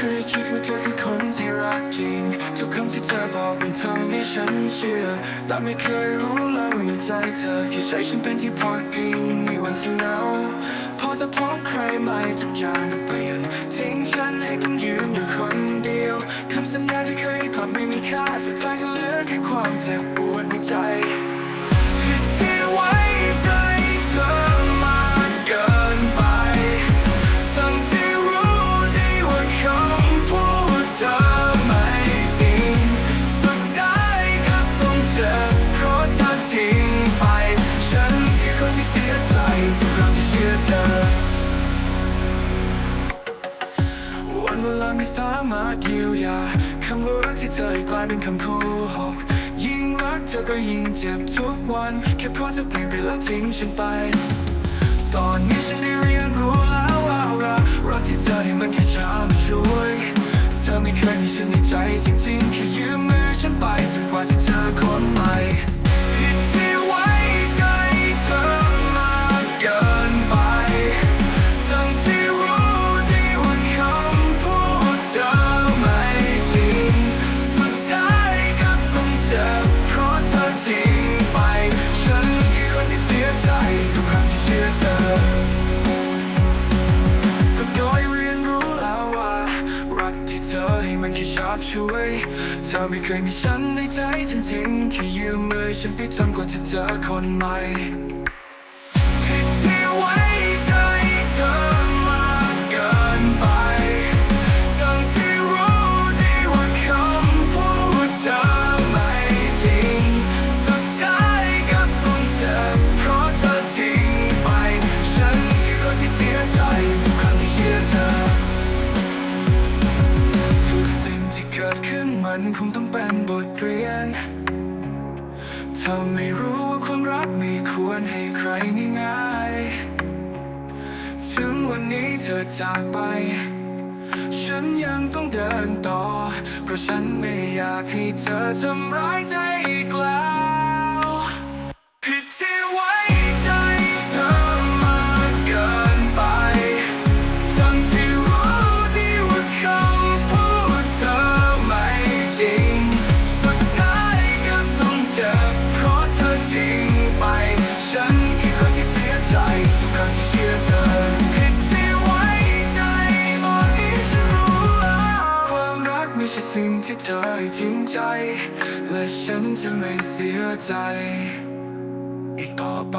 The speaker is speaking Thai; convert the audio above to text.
เคยคิดว่าเธอคือคนที่รักจริง ทุกคำที่เธอบอกมันทำให้ฉันเชื่อและไม่เคยรู้เลยว่าในใจเธอแค่ใช้ฉันเป็นที่พักพิงในวันที่เหงาพอจะพบใครใหม่ทุกอย่างก็เปลี่ยน ทิ้งฉันให้ต้องยืนอยู่คนเดียวคำสัญญาที่เคยกลับไม่มีค่าสุดท้ายก็เหลือแค่ความเจ็บปวดในใจ สามารถเยียวยาคำว่ารักที่เธอกลายเป็นคำโกหกยิ่งรักเธอก็ยิ่งเจ็บทุกวัน แค่เพราะเธอเปลี่ยนไปแล้วทิ้งฉันไป ตอนนี้ฉันได้เรียนรู้แล้วว่ารักรักที่เธอให้มันแค่ชามช่วย เธอไม่เคยมีฉันในใจจริงๆ อบช่วยเธอไม่เคยมีฉันในใจจริงๆแค่ยืมมือฉันไปจำกว่าจะเจอคนใหม่ มันคงต้องเป็นบทเรียนเธอไม่รู้ว่าความรักไม่ควรให้ใครง่ายๆถึงวันนี้เธอจากไป ฉันยังต้องเดินต่อ เพราะฉันไม่อยากให้เธอทำร้ายใจ ธอให้ทิ้งใจ และฉันจะไม่เสียใจ อีกต่อไป